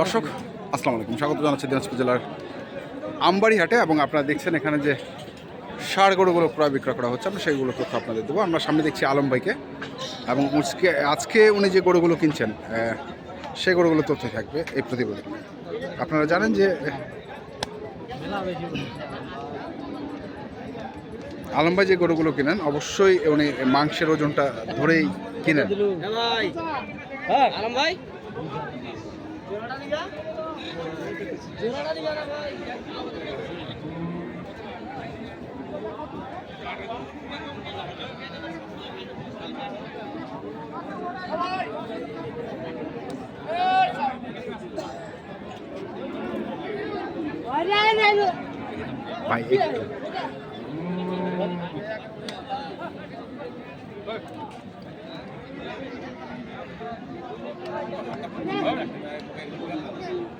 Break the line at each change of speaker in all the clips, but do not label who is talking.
দর্শক, আসসালামু আলাইকুম। স্বাগত জানাচ্ছি দিনাজপুর জেলার আমবাড়িহাটে এবং আপনারা দেখছেন এখানে যে সার গরুগুলো ক্রয় বিক্রয় করা হচ্ছে, আমরা সেইগুলো তথ্য আপনাদের দেবো। আমরা সামনে দেখছি আলম ভাইকে এবং আজকে আজকে উনি যে গরুগুলো কিনছেন সেই গরুগুলো তথ্য থাকবে এই প্রতিবেদনে। আপনারা জানেন যে, আলম ভাই যে গরুগুলো কিনেন, অবশ্যই উনি মাংসের ওজনটা ধরেই কিনেন।
আলম ভাই।
Bài ít Thank you.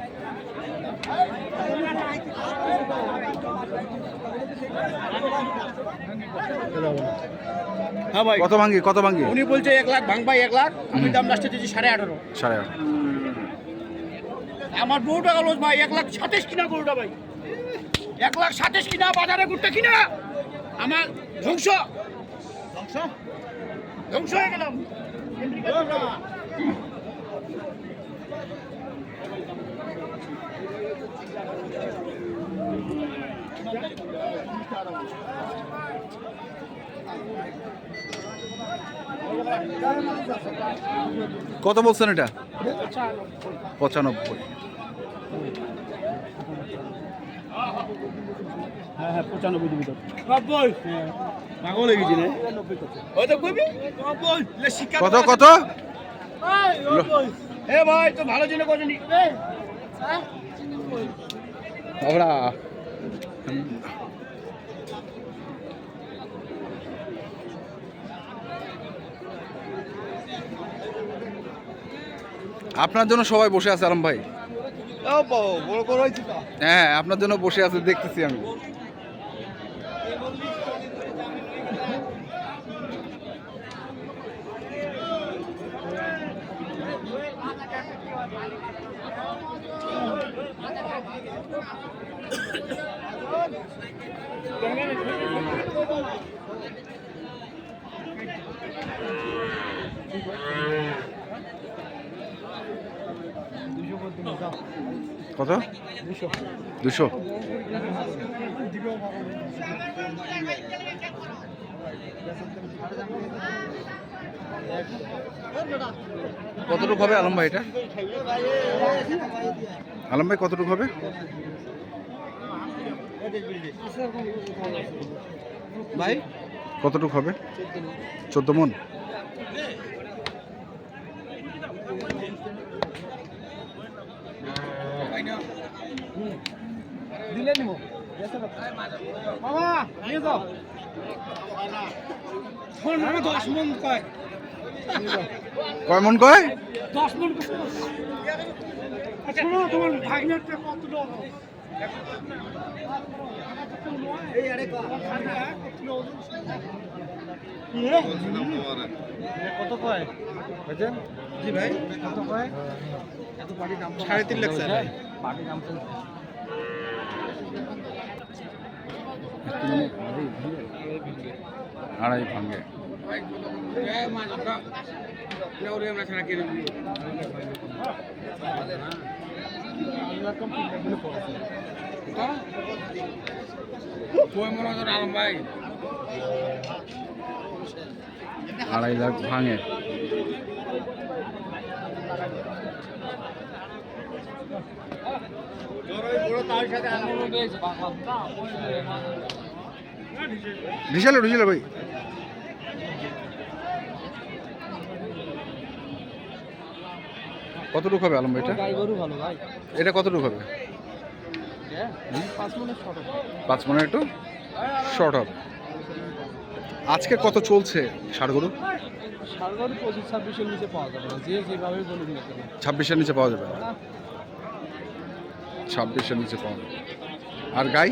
হ্যাঁ ভাই।
কত ভাঙ্গি? কত ভাঙ্গি?
উনি বলছে এক লাখ ভাঙ ভাই এক লাখ। আমি দাম লাস্টে দিয়েছি সাড়ে আঠারো।
সাড়ে আট
আমার বউ টাকা লোস ভাই এক লাখ সাতাশ কিনা গরুটা ভাই। এক লাখ সাতাশ কিনা বাজারে গুড়টা কিনা। আমার ধ্বংস। ধ্বংস? ধ্বংস হয়ে গেলাম।
কত বলছেন এটা? পঁচানব্বই।
হ্যাঁ হ্যাঁ পঁচানব্বই দিবি তো। নব্বই। পাগল হয়ে গেছি শিক্ষা
কত কত?
এ ভাই তো ভালো জন্য কজনি
আমরা আপনার জন্য সবাই বসে আছে আলম ভাই। হ্যাঁ আপনার জন্য বসে আছে দেখতেছি আমি। কত? দুশো। কতটুকু হবে আলম ভাই এটা? আলম ভাই কতটুকু হবে?
ভাই?
কতটুকু হবে? চোদ্দ মন।
দিলে নিব। বাবা নিয়ে যাও। দশ মন কয়?
কয় মন কয়?
দশ মন আচ্ছা তোমার ভাগনারটা কত কত কয়? জি ভাই কত কয়? সাড়ে তিন লাখ স্যার। দাম
আড়াই ভাঙ্গে আড়াই লাখ ভাঙে। ঢিসালো ঢিসালো ভাই। কতটুকু হবে আলম এটা? এটা কতটুকু হবে?
পাঁচ মনে শর্ট
পাঁচ মনে একটু শর্ট হবে। আজকে কত চলছে ষাড় গরু?
পঁচিশ ছাব্বিশের নিচে পাওয়া যাবে না। যে যেভাবে বলুন
ছাব্বিশের নিচে পাওয়া যাবে ছাব্বিশের নিচে পাওয়া যাবে। আর গাই?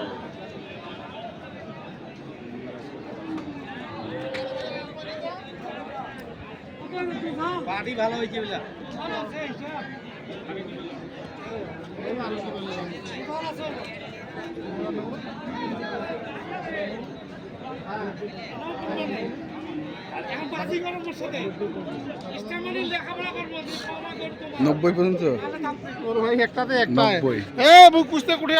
পার্টি ভালো হয়েছে বুঝলা?
নব্বই পর্যন্ত?
ওর ভাই একটাতে একটা। এ বুক পুষতে কুড়ি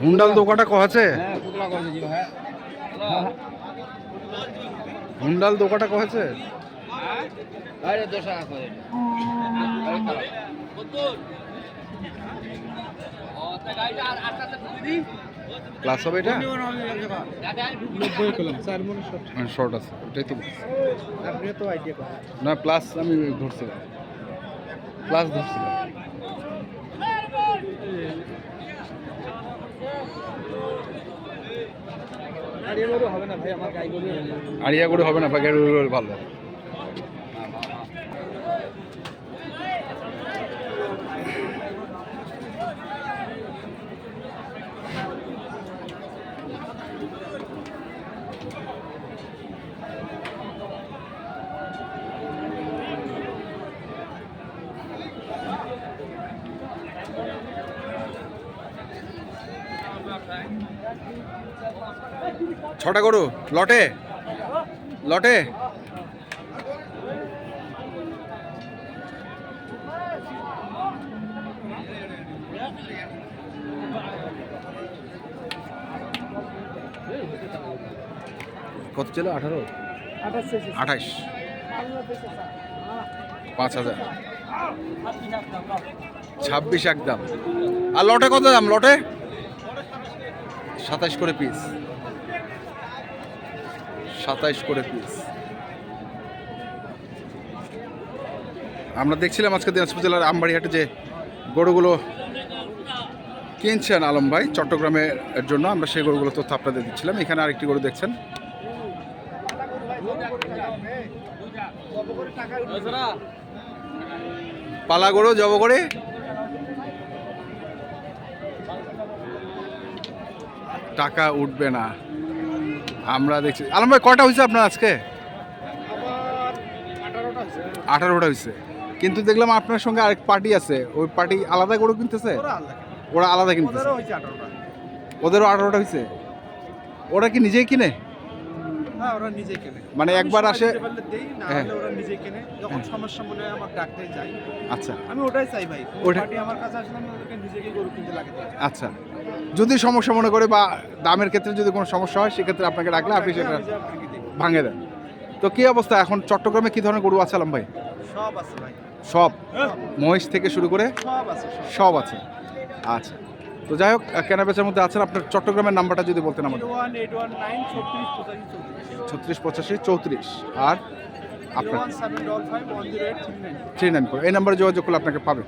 হুন্ডাল দোকাটা ক আছে হুন্ডাল দোকাটা ক আছে ক্লাস হবে এটা?
মনে শর্ট
শর্ট আছে ওটাই তো না প্লাস আমি ধরছিলাম। প্লাস ধরছিলাম।
আর গরু হবে না ভাই, আমার গাই গরু
আড়িয়া গরু হবে না ভাই গরু ভালো। ছটা গরু, লটে? লটে? কত ছিল? আঠারো? আঠাইশ। পাঁচ হাজার। ছাব্বিশ একদম। আর লটে কত দাম? লটে? সাতাশ করে পিস সাতাইশ করে পিস আমরা দেখছিলাম আজকে দিনাজপুর জেলার আমবাড়িহাটে যে গরুগুলো কিনছেন আলম ভাই, চট্টগ্রামের জন্য। আমরা সেই গরুগুলো তথ্য আপনাদের দিচ্ছিলাম। এখানে আরেকটি গরু দেখছেন। পালা গরু, জব করে টাকা উঠবে না। আমরা দেখছি। আলম ভাই কটা হয়েছে আপনার আজকে? আঠারোটা হয়েছে। কিন্তু দেখলাম আপনার সঙ্গে আরেক পার্টি আছে। ওই পার্টি আলাদা গরু কিনতেছে? ওরা আলাদা কিনতেছে। ওদেরও আঠারোটা হয়েছে? ওরা কি নিজেই কিনে?
হ্যাঁ ওরা নিজে কেনে।
মানে একবার আসে
দেই না
হ্যাঁ।
হলে ওরা নিজে কেনে। যখন সমস্যা মনে হয় আমার ডাকতে যাই
আচ্ছা।
আমি ওটাই চাই ভাই।
ওটা-
পার্টি আমার কাছে আসলে আমি ওদেরকে নিজেকে গরু কিনতে লাগে
আচ্ছা। যদি সমস্যা মনে করে বা দামের ক্ষেত্রে যদি কোনো সমস্যা হয় সেক্ষেত্রে আপনাকে ডাকলে আপনি সেটা
ভেঙে
দেন। তো কি অবস্থা? এখন চট্টগ্রামে কি ধরনের গরু আছে আলম ভাই?
সব আছে ভাই।
সব? মহিষ থেকে শুরু করে
সব আছে সব
আছে। আচ্ছা। তো যাই হোক কেনা বেচার মধ্যে আছেন। আপনার চট্টগ্রামের নাম্বারটা যদি বলতেন আমাদের।
ছত্রিশ পঁচাশি চৌত্রিশ।
আর
থ্রি নাইন
ফোর এই নাম্বারে যোগাযোগ করলে আপনাকে পাবে।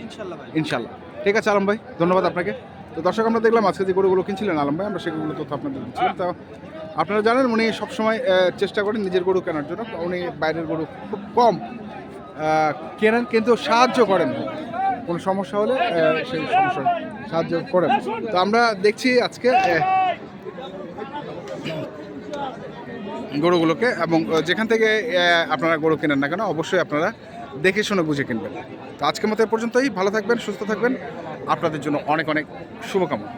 ইনশাল্লাহ।
ঠিক আছে, আলম ভাই, ধন্যবাদ আপনাকে। তো দর্শক, আমরা দেখলাম আজকে যে গরুগুলো কিনছিলেন, আলম ভাই, আমরা সেগুলো তথ্য আপনাদের দিচ্ছিলাম। তো আপনারা জানেন, উনি সবসময় চেষ্টা করেন নিজের গরু কেনার জন্য। উনি বাইরের গরু খুব কম কেনেন, কিন্তু সাহায্য করেন। কোনো সমস্যা হলে সেই সমস্যা সাহায্য করেন। তো আমরা দেখছি আজকে গরুগুলোকে এবং যেখান থেকে আপনারা গরু কেনেন না কেন, অবশ্যই আপনারা দেখে শুনে বুঝে কিনবেন। তো আজকের মতো পর্যন্তই। ভালো থাকবেন, সুস্থ থাকবেন। আপনাদের জন্য অনেক অনেক শুভকামনা।